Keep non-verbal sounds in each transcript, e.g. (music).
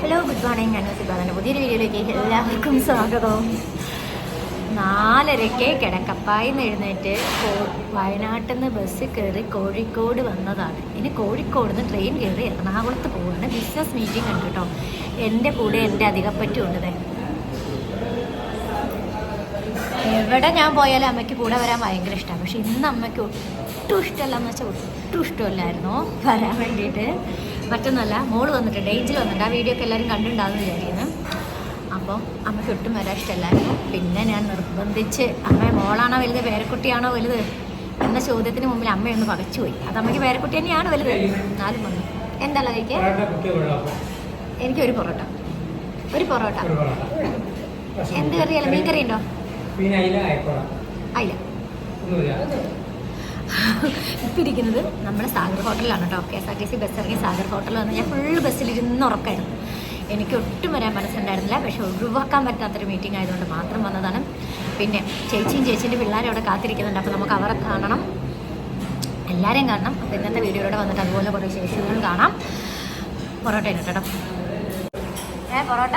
Hello good morning ഞാൻ സിബാദന്റെ പുതിയൊരു വീഡിയോയിലേക്ക് എല്ലാവർക്കും സ്വാഗതം. നാലരയ്ക്ക് കിടക്കപ്പായി എഴുന്നേറ്റ് വയനാട്ടിൽ നിന്ന് ബസ് കയറി കോഴിക്കോട് വന്നതാണ്. ഇനി കോഴിക്കോട് നിന്ന് ട്രെയിൻ കയറി എറണാകുളത്ത് പോവാണ്. ബിസിനസ് മീറ്റിംഗ് ഉണ്ട് കേട്ടോ എന്റെ കൂടെ എന്റെ അധികപ്പറ്റും ഉണ്ട്. എവിടെ ഞാൻ പോയാലും അമ്മയ്ക്ക് കൂടെ വരാൻ ഭയങ്കര ഇഷ്ടമാണ് പക്ഷെ ഇന്ന് അമ്മയ്ക്ക് ഒട്ടും ഇഷ്ടമല്ല എന്ന് വെച്ചാൽ ഒട്ടും ഇഷ്ടമല്ലായിരുന്നു. വരാൻ വേണ്ടിയിട്ട്. മറ്റൊന്നല്ല മോൾ വന്നിട്ടുണ്ട് ഏഞ്ചിൽ വന്നിട്ടുണ്ട് ആ വീഡിയോ ഒക്കെ എല്ലാവരും കണ്ടിട്ടുണ്ടാകുന്ന വിചാരിക്കുന്നു. അപ്പം അമ്മയ്ക്ക് ഒട്ടും വരാൻ ഇഷ്ടമല്ലായിരുന്നു. പിന്നെ ഞാൻ നിർബന്ധിച്ച് അമ്മ മോളാണോ വലുത്? പേരക്കുട്ടിയാണോ വലുത്? എന്ന ചോദ്യത്തിന് മുമ്പിൽ അമ്മയൊന്ന് പകച്ചുപോയി അത് അമ്മയ്ക്ക് പേരക്കുട്ടി തന്നെയാണ് വലുത്. എന്നാലും വന്നു. എന്താ കഴിക്കുക എനിക്കൊരു പൊറോട്ട. ഒരു പൊറോട്ട. എന്ത് കറിയല്ല മീൻ കറി ഉണ്ടോ? പിന്നെ ഇപ്പം ഇരിക്കുന്നത് നമ്മുടെ സാഗർ ഹോട്ടലിലാണ് കേട്ടോ. K S R T C bus ഇറങ്ങി സാഗർ ഹോട്ടലിൽ വന്ന് ഞാൻ ഫുള്ള് ബസ്സിലിരുന്ന് ഉറക്കായിരുന്നു. എനിക്ക് ഒട്ടും വരാൻ മനസ്സുണ്ടായിരുന്നില്ല. പക്ഷെ ഒഴിവാക്കാൻ പറ്റാത്തൊരു മീറ്റിംഗ് ആയതുകൊണ്ട് മാത്രം വന്നതാണ്. പിന്നെ ചേച്ചിയും ചേച്ചീന്റെ പിള്ളേരും അവിടെ കാത്തിരിക്കുന്നുണ്ട്. അപ്പോൾ നമുക്ക് അവരെ കാണണം. എല്ലാവരെയും കാണണം. അപ്പോൾ ഇന്നത്തെ വീഡിയോയിലൂടെ വന്നിട്ട് അതുപോലെ കുറേ ശേഷങ്ങൾ കാണാം. പൊറോട്ട കേട്ടോ. ഏ പൊറോട്ട?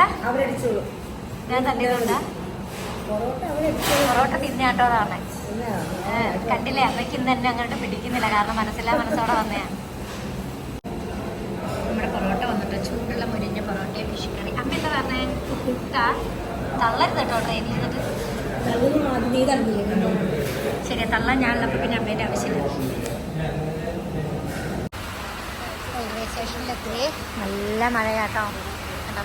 ഞാൻ തല്ലിയതുകൊണ്ടാ പൊറോട്ട അതാണ് ഏ, കണ്ടില്ലേ? അമ്മയ്ക്ക് ഇന്ന് എന്നെ അങ്ങോട്ട് പിടിക്കുന്നില്ല. കാരണം മനസ്സിലാ മനസ്സോടെ വന്നയാ. നമ്മുടെ പൊറോട്ട വന്നിട്ട് ചൂടുള്ള മുരിഞ്ഞ പൊറോട്ടയെ ഫിഷ് കറി. അമ്മ എന്താ പറഞ്ഞേ? കുക്ക തള്ളരുത് കേട്ടോ ട്രെയിനിൽ നിന്നിട്ട്. ശരി തള്ളാൻ ഞാനുള്ളപ്പോൾ പിന്നെ അമ്മേന്റെ ആവശ്യമില്ല. റെയിൽവേ സ്റ്റേഷനിലെത്തി നല്ല മഴയാട്ടോ. കണ്ടോ?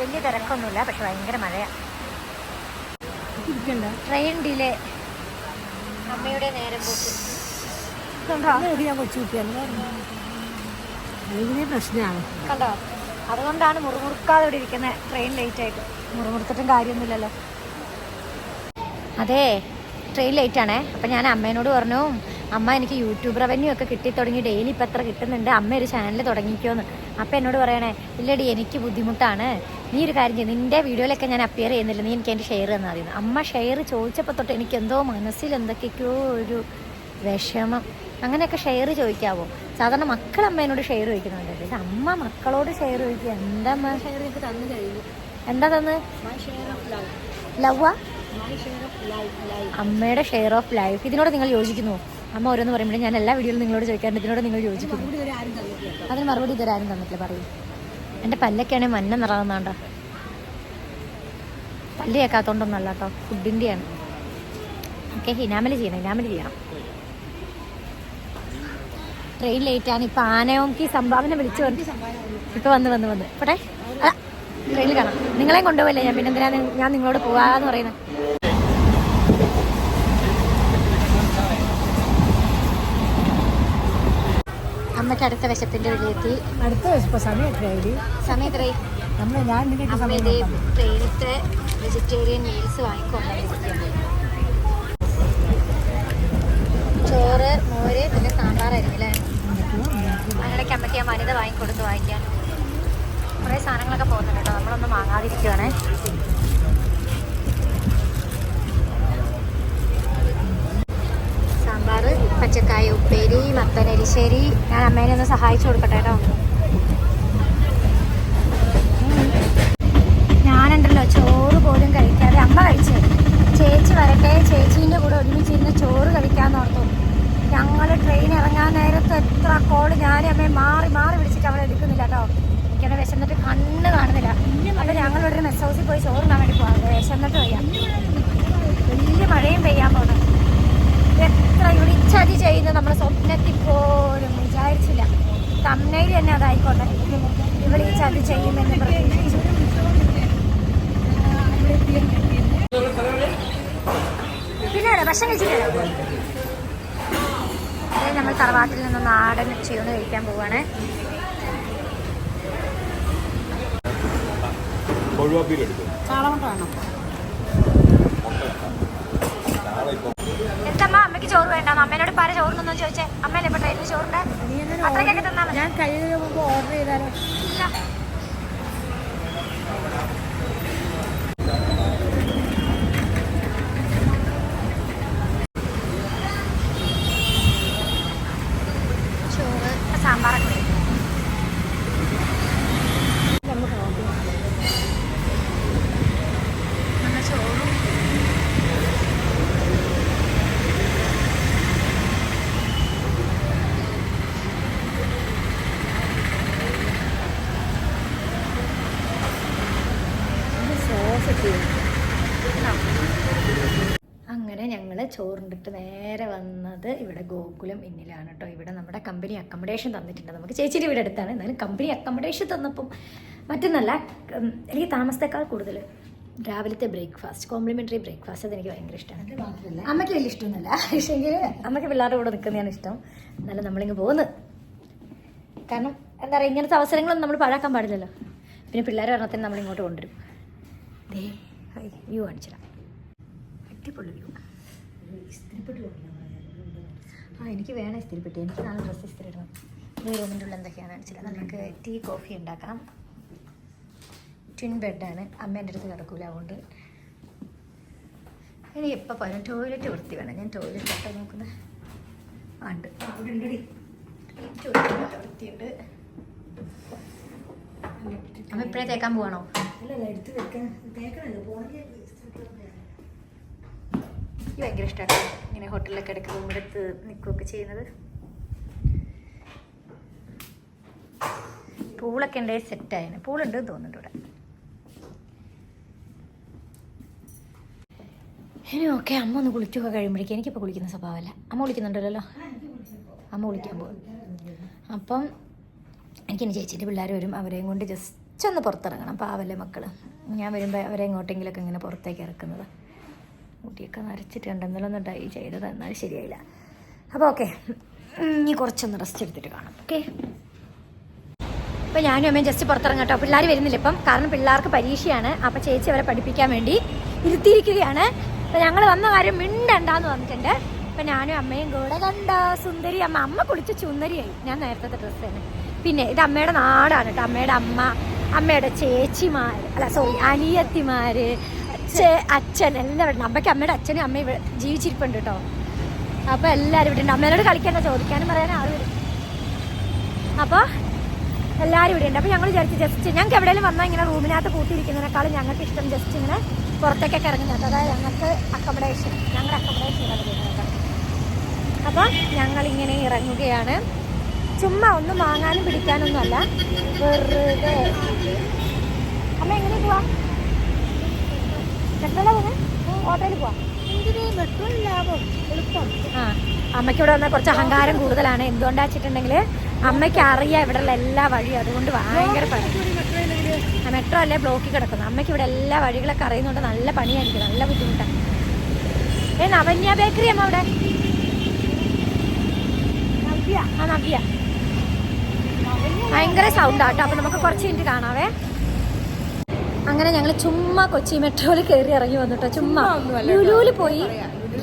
വലിയ തിരക്കൊന്നുമില്ല പക്ഷെ ഭയങ്കര മഴയാണ് ട്രെയിൻ ഡിലേ. അമ്മയുടെ നേരം പോക്ക്. പ്രശ്നമാണ്. കണ്ടോ? അതുകൊണ്ടാണ് മുറുമുറുക്കാതെ ഇവിടെ ഇരിക്കുന്നത് ട്രെയിൻ ലേറ്റ് ആയിട്ട്. മുറുമുറുത്തിട്ടും കാര്യമൊന്നുമില്ലല്ലോ. അതെ ട്രെയിൻ ലേറ്റ് ആണേ. അപ്പം ഞാൻ അമ്മേനോട് പറഞ്ഞു അമ്മ എനിക്ക് യൂട്യൂബ് റവന്യൂ ഒക്കെ കിട്ടി തുടങ്ങി ഡെയിലി ഇപ്പം എത്ര കിട്ടുന്നുണ്ട്? അമ്മ ഒരു ചാനൽ തുടങ്ങിക്കോന്ന്. അപ്പം എന്നോട് പറയണേ ഇല്ലടി എനിക്ക് ബുദ്ധിമുട്ടാണ്. നീ ഒരു കാര്യം ചെയ്യും. നിന്റെ വീഡിയോയിലൊക്കെ ഞാൻ അപ്പിയർ ചെയ്യുന്നില്ല. നീ എനിക്ക് എന്റെ ഷെയർ തന്നാൽ മതി. അമ്മ ഷെയർ ചോദിച്ചപ്പോൾ തൊട്ട് എനിക്ക് എന്തോ മനസ്സിൽ എന്തൊക്കെയൊക്കെയോ ഒരു വിഷമം. അങ്ങനെയൊക്കെ ഷെയർ ചോദിക്കാവോ? സാധാരണ മക്കൾ അമ്മേനോട് ഷെയർ ചോദിക്കുന്നുണ്ട്. ഇത് അമ്മ മക്കളോട് ഷെയർ ചോദിക്കുക. എന്താ അമ്മ ഷെയർ ചെയ്ത് തന്നു കഴിഞ്ഞു. എന്താ തന്ന്? ലവ് ലവ്വാ അമ്മയുടെ ഷെയർ ഓഫ് ലൈഫ് ഇതിനോട് നിങ്ങൾ യോജിക്കുന്നു. അമ്മ ഓരോന്ന് പറയുമ്പോൾ ഞാൻ എല്ലാ വീഡിയോയിലും നിങ്ങളോട് ചോദിക്കാറുണ്ട്. ഇതിനോട് നിങ്ങൾ യോജിക്കുന്നു. അതിന് മറുപടി ഇതുവരെ ആരും തന്നിട്ടില്ല. പറയൂ. എന്റെ പല്ലൊക്കെയാണെങ്കിൽ മഞ്ഞ നിറകുന്നാണ്ടോ പല്ല് കേൾക്കാത്തോണ്ടൊന്നല്ല കേട്ടോ ഫുഡിന്റെയാണ് ഓക്കെ ഹിനാമൽ ചെയ്യണം ഹിനാമൽ ചെയ്യണം. ട്രെയിൻ ലേറ്റാണ് ഇപ്പം ആനയോക്ക് സംഭാവന വിളിച്ചു വന്നു ഇപ്പം വന്ന് വന്ന് വന്ന്. പോട്ടെ? ട്രെയിനിൽ കാണാം. നിങ്ങളെയും കൊണ്ടുപോകല്ലേ ഞാൻ പിന്നെ എന്തിനാണ് ഞാൻ നിങ്ങളോട് പോവാന്ന് പറയുന്നത് അമ്മയ്ക്ക് അടുത്ത വിശപ്പിന്റെ വിലയെത്തി അടുത്ത വിശപ്പ് സമയം എത്രയായി? സമയം എത്രയായി നമ്മൾ ഞാൻ നിനക്ക് അമ്മ സമയം ഇതേ നോക്കാം. ട്രെയിനത്തെ വെജിറ്റേറിയൻ മീൽസ് വാങ്ങിക്കൊണ്ടിരിക്കുകയാണ് ചോറ് മോര് പിന്നെ സാമ്പാർ അല്ലേ അങ്ങനെയൊക്കെ അമ്മയ്ക്ക് ഞാൻ വനിത വാങ്ങിക്കൊടുത്ത് വാങ്ങിക്കാൻ. കുറേ സാധനങ്ങളൊക്കെ പോകുന്നുണ്ട് കേട്ടോ. നമ്മളൊന്നും വാങ്ങാതിരിക്കുവാണേ. സാമ്പാർ പച്ചക്കായ ഉപ്പേരി മത്തനരിശ്ശേരി ഞാൻ അമ്മേനെ ഒന്ന് സഹായിച്ചു കൊടുക്കട്ടെ കേട്ടോ. ഞാനുണ്ടല്ലോ ചോറ് പോലും കഴിക്കാതെ അമ്മ കഴിച്ചു. ചേച്ചി വരട്ടെ ചേച്ചീന്റെ കൂടെ ഒരുമിച്ചിരുന്ന് ചോറ് കഴിക്കാമെന്ന് ഓർത്തു. ഞങ്ങൾ ട്രെയിൻ ഇറങ്ങാൻ നേരത്ത് എത്ര കോൾ ഞാനും അമ്മയെ മാറി മാറി വിളിച്ചിട്ട് അവളെ എടുക്കുന്നില്ല കേട്ടോ. എനിക്കത് വിശന്നിട്ട് കണ്ണ് കാണുന്നില്ല. അപ്പം ഞങ്ങളിവിടെ മെസ് ഹൗസിൽ പോയി ചോറിനാൻ വേണ്ടി പോകാം വിശന്നിട്ട് വയ്യ വലിയ മഴയും പെയ്യാൻ പോകുന്നത് എത്ര വിളിച്ചതി ചെയ്യുന്നത് നമ്മൾ സ്വപ്നത്തിൽ പോലും വിചാരിച്ചില്ല. തമ്മയിൽ തന്നെ അതായിക്കോട്ടെ. ഇവിടെ ഈ ചതി ചെയ്യുമെന്ന് പ്രതീക്ഷിച്ചു. പിന്നെ ഭക്ഷണം കഴിച്ചിട്ടില്ല? നമ്മൾ തറവാട്ടിൽ നിന്ന് നാടൻ ചെയ്യുന്നു കഴിക്കാൻ പോവാണ്. കൊഴുവാപ്പീര് എടുക്കും ചാളമുട്ട വേണം. എന്തമ്മ അമ്മയ്ക്ക് ചോറ് വേണ്ട. അമ്മേനോട് പാര ചോറിനൊന്നും ചോദിച്ചേ? അമ്മയല്ലേ ഇപ്പൊ ട്രെയിനിൽ ചോറുണ്ട്? അത്രയ്ക്കൊക്കെ തന്നാ ഞാൻ കഴിയുന്നതിന് ഓർഡർ ചെയ്താലോ? ഇല്ല സാമ്പാറൊക്കെ വരും നമുക്ക് ഓർഡർ നല്ല ചോറും സോസ് ചെയ്യും അങ്ങനെ ഞങ്ങൾ ചോറുണ്ടിട്ട് നേരെ വന്നത് ഇവിടെ ഗോകുലം ഇന്നിലാണ് കേട്ടോ ഇവിടെ നമ്മുടെ കമ്പനി അക്കോമഡേഷൻ തന്നിട്ടുണ്ട്. നമുക്ക് ചേച്ചിയുടെ ഇവിടെ അടുത്താണ്. എന്നാലും കമ്പനി അക്കോമഡേഷൻ തന്നപ്പം മറ്റൊന്നല്ല എനിക്ക് താമസത്തേക്കാൾ കൂടുതൽ രാവിലത്തെ ബ്രേക്ക്ഫാസ്റ്റ് കോംപ്ലിമെന്ററി ബ്രേക്ക്ഫാസ്റ്റ് അതെനിക്ക് ഭയങ്കര ഇഷ്ടമാണ്. അമ്മയ്ക്ക് വലിയ ഇഷ്ടമൊന്നുമില്ല. പക്ഷേങ്കിൽ അമ്മയ്ക്ക് പിള്ളേരുടെ കൂടെ നിൽക്കുന്നതാണ് ഇഷ്ടം. എന്നാലും നമ്മളിങ്ങ് പോകുന്നത് കാരണം എന്താ പറയുക ഇങ്ങനത്തെ അവസരങ്ങളൊന്നും നമ്മൾ പാഴാക്കാൻ പാടില്ലല്ലോ. പിന്നെ പിള്ളേർ പറഞ്ഞാൽ നമ്മൾ ഇങ്ങോട്ട് കൊണ്ടുവരും. ദേ വ്യൂ കാണിച്ചിടാം അടിപൊളി വ്യൂ. ആ എനിക്ക് വേണം ഇസ്തിരിപ്പെട്ടി. എനിക്ക് നാളെ ഡ്രസ്സ് ഇസ്തിരി ഇടണം ഈ റൂമിന്റെ ഉള്ളിൽ എന്തൊക്കെയാണ് ചില നമുക്ക് ടീ കോഫി ഉണ്ടാക്കാം ട്വിൻ ബെഡാണ് അമ്മേന്റെ അടുത്ത് കിടക്കൂല അതുകൊണ്ട്. ഇനി എപ്പോൾ പോയാലും ടോയ്ലറ്റ് വൃത്തി വേണം. ഞാൻ ടോയ്ലറ്റ് ഒക്കെ നോക്കുന്നത് ആണ്ട്. ഉണ്ട് ടോയ്ലറ്റ് വൃത്തിയുണ്ട്. അമ്മ ഇപ്പോഴേ തേക്കാൻ പോവാണോ? അല്ല എടുത്ത് വെക്കാൻ. തേക്കണല്ലോ. പോണെങ്കിൽ എനിക്ക് ഭയങ്കര ഇഷ്ടമാണ് ഇങ്ങനെ ഹോട്ടലിലൊക്കെ ഇടയ്ക്ക് റൂമെടുത്ത് നിൽക്കുകയൊക്കെ ചെയ്യുന്നത്. പൂളൊക്കെ ഉണ്ടെങ്കിൽ സെറ്റായിരുന്നു പൂളുണ്ട് തോന്നുന്നുണ്ട് ഇവിടെ. ഇനി ഓക്കെ അമ്മ ഒന്ന് കുളിച്ചൊക്കെ കഴിയുമ്പോഴേക്കും എനിക്കിപ്പോൾ കുളിക്കുന്ന സ്വഭാവമല്ല. അമ്മ കുളിക്കുന്നുണ്ടല്ലോ. അമ്മ കുളിക്കാൻ പോകും അപ്പം എനിക്കിനി ചേച്ചീന്റെ പിള്ളേർ വരും. അവരെയും കൊണ്ട് ജസ്റ്റ് ഒന്ന് പുറത്തിറങ്ങണം. പാവല്ലേ മക്കൾ ഞാൻ വരുമ്പോൾ അവരെ എങ്ങോട്ടെങ്കിലൊക്കെ ഇങ്ങനെ പുറത്തേക്ക് ഇറക്കുന്നത്. മുടിയൊക്കെ നരച്ചിട്ട് ഉണ്ടെന്നല്ലോ ഒന്ന് ഡൈ ചെയ്തത് എന്നാൽ ശരിയായില്ല. അപ്പോൾ ഓക്കെ. ഇനി കുറച്ചൊന്ന് റെസ്റ്റ് എടുത്തിട്ട് കാണാം. ഓക്കെ? അപ്പോൾ ഞാനും അമ്മയും ജസ്റ്റ് പുറത്തിറങ്ങട്ടോ. പിള്ളേർ വരുന്നില്ല ഇപ്പം. കാരണം പിള്ളേർക്ക് പരീക്ഷയാണ്. അപ്പം ചേച്ചി അവരെ പഠിപ്പിക്കാൻ വേണ്ടി ഇരുത്തിയിരിക്കുകയാണ്. അപ്പം ഞങ്ങൾ വന്ന കാര്യം മിണ്ടണ്ടാന്ന് വന്നിട്ടുണ്ട് അപ്പം ഞാനും അമ്മയും കൂടെ കണ്ട സുന്ദരി അമ്മ. അമ്മ കുളിച്ച് ചുന്ദരിയായി. ഞാൻ നേരത്തെ ഡ്രസ്സ് തന്നെ. പിന്നെ ഇത് അമ്മയുടെ നാടാണ് കേട്ടോ. അമ്മയുടെ അമ്മ അമ്മയുടെ ചേച്ചിമാർ അല്ല സോറി അനിയത്തിമാര്. അച്ഛ- അച്ഛൻ എല്ലാവരും അമ്മയ്ക്ക് അമ്മയുടെ അച്ഛനും അമ്മ ഇവിടെ ജീവിച്ചിരിപ്പുണ്ട് കേട്ടോ. അപ്പോൾ എല്ലാരും ഇവിടെ ഉണ്ട്. അമ്മേനോട് കളിക്കണ്ട ചോദിക്കാനും പറയാനും ആളും വരും അപ്പോൾ എല്ലാവരും ഇവിടെ ഉണ്ട്. അപ്പോൾ ഞങ്ങൾ വിചാരിച്ചു ജസ്റ്റ് ഞങ്ങൾക്ക് എവിടെയെങ്കിലും വന്നാൽ ഇങ്ങനെ റൂമിനകത്ത് കൂട്ടിയിരിക്കുന്നതിനേക്കാളും ഞങ്ങൾക്ക് ഇഷ്ടം ജസ്റ്റ് ഇങ്ങനെ പുറത്തേക്കൊക്കെ ഇറങ്ങുന്നത് അതായത് ഞങ്ങൾക്ക് അക്കോമഡേഷൻ ഞങ്ങളുടെ അക്കോമഡേഷൻ അപ്പൊ അപ്പോൾ ഞങ്ങളിങ്ങനെ ഇറങ്ങുകയാണ്. ചുമ്മാ ഒന്നും വാങ്ങാനും പിടിക്കാനൊന്നും അല്ല വെറുതെ. അമ്മ എങ്ങനെ പോവാ മെട്രോയിലാ പോകുന്നത് ഓട്ടോയിൽ പോവാം മെട്രോ ലാഭം എളുപ്പം ആ അമ്മയ്ക്ക് ഇവിടെ വന്നാൽ കുറച്ച് അഹങ്കാരം കൂടുതലാണ്. എന്തുകൊണ്ടാ വെച്ചിട്ടുണ്ടെങ്കിൽ അമ്മയ്ക്ക് അറിയാം ഇവിടെയുള്ള എല്ലാ വഴിയും. അതുകൊണ്ട് ഭയങ്കര പണി മെട്രോ അല്ലേ ബ്ലോക്കിൽ കിടക്കുന്നു അമ്മയ്ക്ക് ഇവിടെ എല്ലാ വഴികളൊക്കെ അറിയുന്നുണ്ട് നല്ല പണിയായിരിക്കും. നല്ല ബുദ്ധിമുട്ടാണ് ഏ നവന്യ ബേക്കറി അമ്മ അവിടെ? ആ നവ്യ. ഭയങ്കര സൗണ്ടാട്ടോ അപ്പൊ നമുക്ക് കുറച്ച് മിനിറ്റ് കാണാവേ. അങ്ങനെ ഞങ്ങൾ ചുമ്മാ കൊച്ചി മെട്രോയിൽ കയറി ഇറങ്ങി വന്നിട്ടോ ചുമ്മാ ലുലുവിൽ പോയി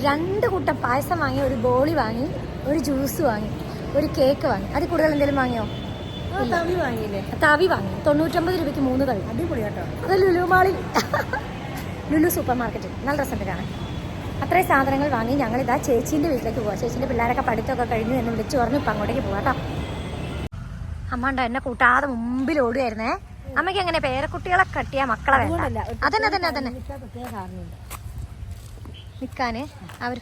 രണ്ട് കൂട്ടം പായസം വാങ്ങി ഒരു ബോളി വാങ്ങി ഒരു ജ്യൂസ് വാങ്ങി ഒരു കേക്ക് വാങ്ങി. അത് കൂടുതൽ എന്തെങ്കിലും വാങ്ങിയോ? തവി വാങ്ങിയില്ലേ? തവി വാങ്ങി. തൊണ്ണൂറ്റൊമ്പത് രൂപയ്ക്ക് മൂന്ന് തവി. അടിപൊളി കേട്ടോ. അത് ലുലു മാളിൽ. ലുലു സൂപ്പർ മാർക്കറ്റിൽ. നല്ല രസമുണ്ട് കാണാൻ. അത്രയും സാധനങ്ങൾ വാങ്ങി ഞങ്ങളിതാ ചേച്ചീന്റെ വീട്ടിലേക്ക് പോവാം. ചേച്ചീന്റെ പിള്ളേരൊക്കെ പഠിത്തമൊക്കെ കഴിഞ്ഞു എന്നെ വിളിച്ചു പറഞ്ഞു ഇപ്പം അങ്ങോട്ടേക്ക് പോവാം കേട്ടോ. അമ്മ ഉണ്ടോ എന്നെ കൂട്ടാതെ മുമ്പിൽ ഓടുകയായിരുന്നേ അമ്മയ്ക്ക് എങ്ങനെ പേരക്കുട്ടികളെ കട്ടിയാ മക്കളെ വേണ്ട? അതന്നെ അതന്നെ അതന്നെ. നിക്കാന് അവർ കാരണമുണ്ട് നിൽക്കാന് അവർ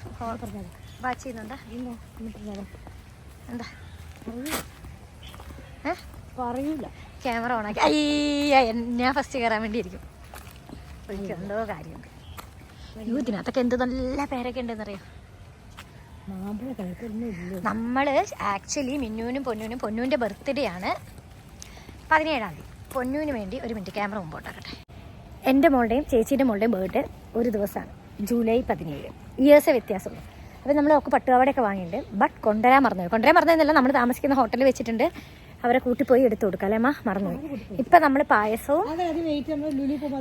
വാച്ച് ചെയ്യുന്നുണ്ടാ? ക്യാമറ ഓൺ എന്താ? പറയൂല. ക്യാമറ ഓണാക്കി അയ്യ ഞാൻ ഫസ്റ്റ് കയറാൻ വേണ്ടിയിരിക്കും. എനിക്ക് എന്തോ കാര്യമുണ്ട്. അയ്യോ ഇതിനകത്തൊക്കെ എന്ത് നല്ല പേരൊക്കെ ഉണ്ടെന്നറിയോ? നമ്മൾ ആക്ച്വലി മിന്നുവിനും പൊന്നൂനും പൊന്നൂന്റെ ബർത്ത്ഡേ ആണ് പതിനേഴാം തീയതി. പൊന്നൂന് വേണ്ടി ഒരു മിനിറ്റ് ക്യാമറ മുമ്പോട്ടാക്കട്ടെ. എന്റെ മോളുടെയും ചേച്ചിയുടെ മോളുടെയും ബർത്ത്ഡേ ഒരു ദിവസമാണ് ജൂലൈ പതിനേഴ്. ഇയേഴ്സ് വ്യത്യാസമുള്ളൂ. അപ്പോൾ നമ്മൾ ഒക്കെ പട്ടുപാവടയൊക്കെ വാങ്ങിയിട്ടുണ്ട്. ബട്ട് കൊണ്ടുവരാൻ മറന്നു കൊണ്ടുവരാൻ മറന്നതെന്നല്ല നമ്മൾ താമസിക്കുന്ന ഹോട്ടലിൽ വെച്ചിട്ടുണ്ട്. അവരെ കൂട്ടിപ്പോയി എടുത്തു കൊടുക്കാം അല്ലേ അമ്മ? മറന്നുപോയി. ഇപ്പം നമ്മൾ പായസവും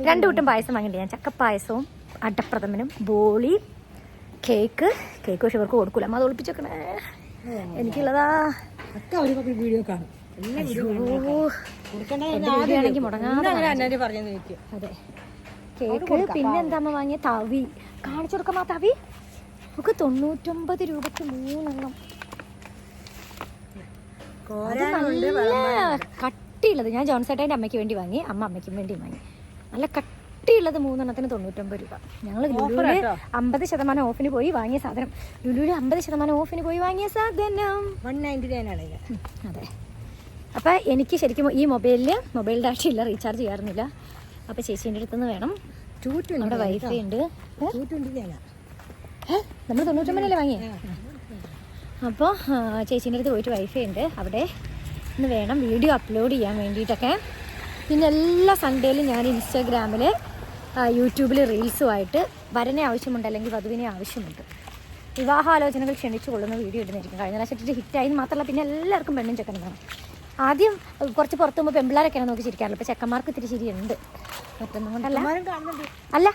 രണ്ടു കൂട്ടം പായസം വാങ്ങിയിട്ടുണ്ട്. ഞാൻ ചക്കപ്പായസവും അടപ്രഥമനും ബോളി കേക്ക് കേക്ക് പക്ഷെ ഇവർക്ക് കൊടുക്കൂല. അമ്മ അത് ഒളിപ്പിച്ചേക്കണേ എനിക്കുള്ളതാ. ഒക്കെ വീഡിയോ കാണും. അതെ. കേക്ക് വാങ്ങിയ? തവി. കാണിച്ചു കൊടുക്കാം ആ തവി. നമുക്ക് തൊണ്ണൂറ്റൊമ്പത് രൂപക്ക് മൂന്നെണ്ണം. നല്ല കട്ടിയുള്ളത്. ഞാൻ ജോൺസേട്ടന്റെ അമ്മയ്ക്ക് വേണ്ടി വാങ്ങി. അമ്മ അമ്മയ്ക്കും വേണ്ടി വാങ്ങി. നല്ല കട്ടിയുള്ളത് മൂന്നെണ്ണത്തിന് തൊണ്ണൂറ്റൊമ്പത് രൂപ. ഞങ്ങൾ ലുലുവിൽ. അമ്പത് ശതമാനം ഓഫിന് പോയി വാങ്ങിയ സാധനം. ലുലുവിൽ അമ്പത് ശതമാനം ഓഫിന് പോയി വാങ്ങിയ സാധനം. വൺ നയന്റി നയൻ ആണ് അതെ. അപ്പം എനിക്ക് ശരിക്കും ഈ മൊബൈലിൽ മൊബൈൽ ഡാറ്റ ഇല്ല റീചാർജ് ചെയ്യാറുന്നില്ല. അപ്പോൾ ചേച്ചീന്റെ അടുത്ത് നിന്ന് വേണം ടു നമ്മുടെ വൈഫൈ ഉണ്ട്. ടു ട്വന്റി നമ്മൾ തൊണ്ണൂറ്റൊമ്പതിനല്ലേ വാങ്ങിയേ? അപ്പോൾ ചേച്ചീന്റെ അടുത്ത് പോയിട്ട് വൈഫൈ ഉണ്ട്. അവിടെ ഇന്ന് വേണം വീഡിയോ അപ്ലോഡ് ചെയ്യാൻ വേണ്ടിയിട്ടൊക്കെ. പിന്നെ എല്ലാ സൺഡേയിലും ഞാൻ ഇൻസ്റ്റാഗ്രാമിൽ യൂട്യൂബിൽ റീൽസുമായിട്ട് വരനെ ആവശ്യമുണ്ട് അല്ലെങ്കിൽ വധുവിനെ ആവശ്യമുണ്ട്. വിവാഹാലോചനകൾ ക്ഷണിച്ചു കൊള്ളുന്ന വീഡിയോ ഇടുന്നതായിരിക്കും കഴിഞ്ഞ പ്രാവശ്യം ഹിറ്റായി മാത്രമല്ല പിന്നെ എല്ലാവർക്കും പെണ്ണും ചെക്കനും വേണം. ആദ്യം കുറച്ച് പുറത്ത് പോകുമ്പോൾ പെമ്പിള്ളാരൊക്കെയാണ് നോക്കി ചിരിക്കാറുള്ളത് ഇപ്പോൾ ചെക്കന്മാർക്ക് ഇത്തിരി ശരിയുണ്ട് മറ്റൊന്നുകൊണ്ടല്ല അല്ല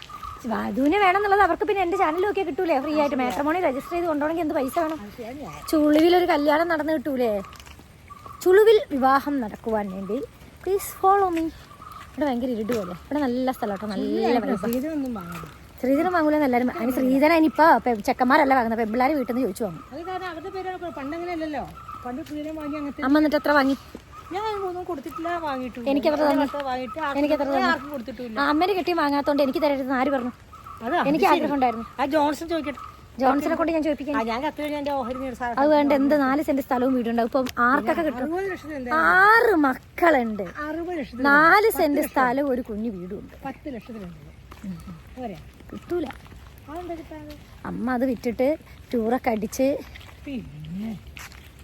വധുവിനെ വേണം വേണമെന്നുള്ളത് അവർക്ക് പിന്നെ എന്റെ ചാനൽ നോക്കിയാൽ കിട്ടൂലേ? ഫ്രീ ആയിട്ട് മാട്രമോണി രജിസ്റ്റർ ചെയ്ത് കൊണ്ടുപോകണമെങ്കിൽ എന്ത് പൈസ വേണം? ചുളുവിൽ ഒരു കല്യാണം നടന്നു കിട്ടൂലേ? ചുളുവിൽ വിവാഹം നടക്കുവാൻ വേണ്ടി പ്ലീസ് ഫോളോ മീ ഇവിടെ ഭയങ്കര ഇരുട് പോലെ ഇവിടെ നല്ല സ്ഥലം കേട്ടോ നല്ല ശ്രീധരൻ വാങ്ങൂലെന്ന് എല്ലാവരും അതിന് ശ്രീധരൻ ഇനിയിപ്പോൾ ചെക്കന്മാരല്ല വാങ്ങുന്നത്. പെമ്പിള്ളാർ വീട്ടിൽ നിന്ന് ചോദിച്ചു വാങ്ങും. അമ്മ എന്നിട്ട് എത്ര വാങ്ങി? ഞാൻ ഒന്നും കൊടുത്തിട്ടില്ല എനിക്ക് എത്ര? വാങ്ങിയിട്ട് എനിക്ക് എത്ര ആർക്കും- കൊടുത്തിട്ടില്ല. അമ്മേനെ കെട്ടി വാങ്ങാത്തോണ്ട് എനിക്ക് തരരുത് ആര് പറഞ്ഞു? എനിക്ക് ആഗ്രഹം ഉണ്ടായിരുന്നു. ആ ജോൺസൺ ചോദിക്കട്ടെ. ജോൺസനെ കൊണ്ട് ഞാൻ ചോദിപ്പിക്കാം. അത് വേണ്ട എന്ത് നാല് സെന്റ് സ്ഥലവും വീടുണ്ടാവും. ഇപ്പൊ ആർക്കൊക്കെ കിട്ടും? ആറ് മക്കളുണ്ട്. നാല് സെന്റ് സ്ഥലവും ഒരു കുഞ്ഞു വീടും ഉണ്ട് പത്ത് ലക്ഷത്തിലുണ്ട് കിട്ടൂല. അമ്മ അത് വിറ്റിട്ട് ടൂറൊക്കെ അടിച്ച് പിന്നെ?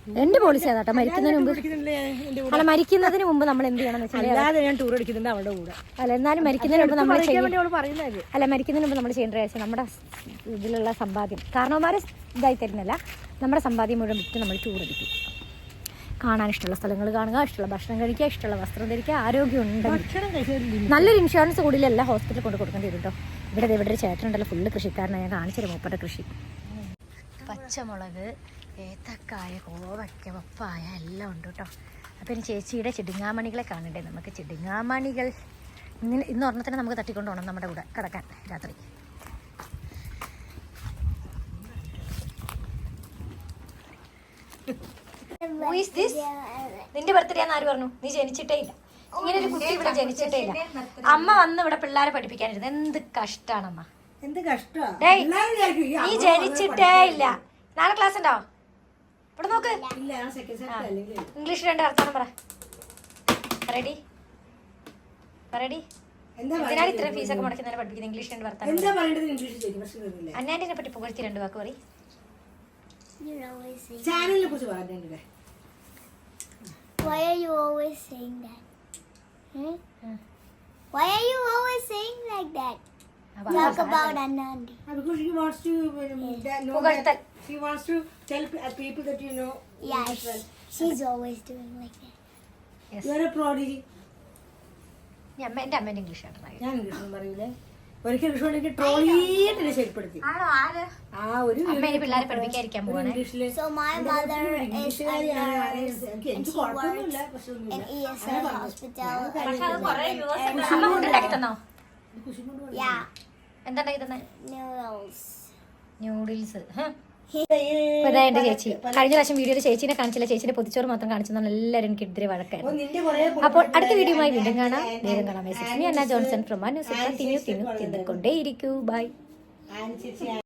എന്റെ പോളിസി അതാട്ടോ മരിക്കുന്നതിന് മുമ്പ്. അടിക്കുന്നില്ലേ എന്റെ കൂടെ അല്ല മരിക്കുന്നതിന് മുമ്പ് നമ്മൾ എന്ത് ചെയ്യണം അല്ലാതെ ഞാൻ ടൂർ അടിക്കുന്നുണ്ട് അവളുടെ കൂടെ. അല്ല എന്നാലും മരിക്കുന്നതിന് മുമ്പ് നമ്മൾ അല്ല മരിക്കുന്നതിന് മുമ്പ് നമ്മൾ ചെയ്യേണ്ട കാര്യം നമ്മുടെ ഇതിലുള്ള സമ്പാദ്യം. കാരണവന്മാരെ ഇതായി തരുന്നില്ല നമ്മുടെ സമ്പാദ്യം മുഴുവൻ വിറ്റ് നമ്മൾ ടൂർ അടിക്കും കാണാൻ ഇഷ്ടമുള്ള സ്ഥലങ്ങൾ കാണുക ഇഷ്ടമുള്ള ഭക്ഷണം കഴിക്കുക ഇഷ്ടമുള്ള വസ്ത്രം ധരിക്കുക ആരോഗ്യം ഉണ്ട് നല്ലൊരു ഇൻഷുറൻസ് കൂടിയില്ല എല്ലാ ഹോസ്പിറ്റലിൽ കൊണ്ട് കൊടുക്കേണ്ടി വരും കേട്ടോ ഇവിടെ ദേ ഇവിടെ ഒരു ചേട്ടനുണ്ടല്ലോ ഫുള്ള് കൃഷിക്കാരനാണ് ഞാൻ കാണിച്ചത് മൂപ്പരുടെ കൃഷി. പച്ചമുളക് ഏത്തക്കായ കോവയ്ക്ക പപ്പായ എല്ലാം ഉണ്ട് കേട്ടോ. അപ്പോൾ ഇനി ചേച്ചിയുടെ ചെടിങ്ങാമണികളെ കാണണ്ടേ? നമുക്ക് ചെടിങ്ങാമണികൾ ഇങ്ങനെ ഇന്ന് ഒരെണ്ണത്തിനെ നമുക്ക് തട്ടിക്കൊണ്ട് പോകണം നമ്മുടെ കൂടെ കിടക്കാൻ രാത്രി? നിന്റെ ബർത്ത്ഡേ ആര് പറഞ്ഞു? നീ ജനിച്ചിട്ടേ ഇല്ല. ഇങ്ങനെ ഒരു കുട്ടി ഇവിടെ ജനിച്ചിട്ടേ ഇല്ല. അമ്മ വന്ന് ഇവിടെ പിള്ളേരെ പഠിപ്പിക്കാനിരുന്നു. എന്ത് കഷ്ടാണമ്മ. എന്ത് കഷ്ടാ? ഡേയ് നീ ജനിച്ചിട്ടേ ഇല്ല. നാളെ ക്ലാസ് ഉണ്ടോ? ഇവിടെ നോക്ക്. ഇല്ല സെക്കൻഡ് സെറ്റ് അല്ലെങ്കിൽ ഇംഗ്ലീഷ് രണ്ട് അർത്ഥം പറ. റെഡി റെഡി എന്താ ഇത്ര ഫീസ് ഒക്കെ മുടക്കുന്നതിനെ പഠിപ്പിക്കുന്നത് ഇംഗ്ലീഷ് രണ്ട് വർത്താനം എന്താ പറയേണ്ടത് ഇംഗ്ലീഷ് ചോദിക്കും പക്ഷെ കേൾക്കില്ല അന്നാന്റെ പറ്റി പുകഴ്ത്തി രണ്ട് വാക്ക് പറയും. ചാനലിനെ കുറിച്ച് പറഞ്ഞിട്ടുണ്ട്. Why are you always saying that? Hmm? Why are you always saying like that? Talk about Anandi. because she wants to um, that, know that she wants to tell uh, people that you know Yeah, well. she's always doing like that. Yes. You're a prodigy ഞാൻ എന്റെ അമ്മേന്റെ English ഞാൻ English പറയൂലേ ഒരിക്കൽ English എനിക്ക് ട്രോളിയിട്ട് ശരിപ്പെടുത്തി ആ ഒരു പിള്ളേരെ പഠിപ്പിക്കാതിരിക്കാൻ പോവാണ് ഇംഗ്ലീഷിൽ So my mother is a ഇംഗ്ലീഷുകാരിയാണ് nurse എനിക്ക് കുഴപ്പമൊന്നുമില്ല പക്ഷെ എന്താ ന്യൂഡിൽസ് (laughs) എന്റെ ചേച്ചി. കഴിഞ്ഞ പ്രാവശ്യം വീഡിയോയിൽ ചേച്ചിനെ കാണിച്ചില്ല. ചേച്ചിന്റെ പൊതിച്ചോറ് മാത്രം കാണിച്ചു എല്ലാവരും എനിക്കെതിരെ വഴക്കായിരുന്നു. നിന്റെ കുറേ അപ്പോൾ അടുത്ത വീഡിയോയുമായി വീണ്ടും കാണാം. വേഗം കാണാം. Message Anna Johnson from Anu തിന്നു തിന്നു തിന്നുകൊണ്ടേയിരിക്കൂ. ബൈ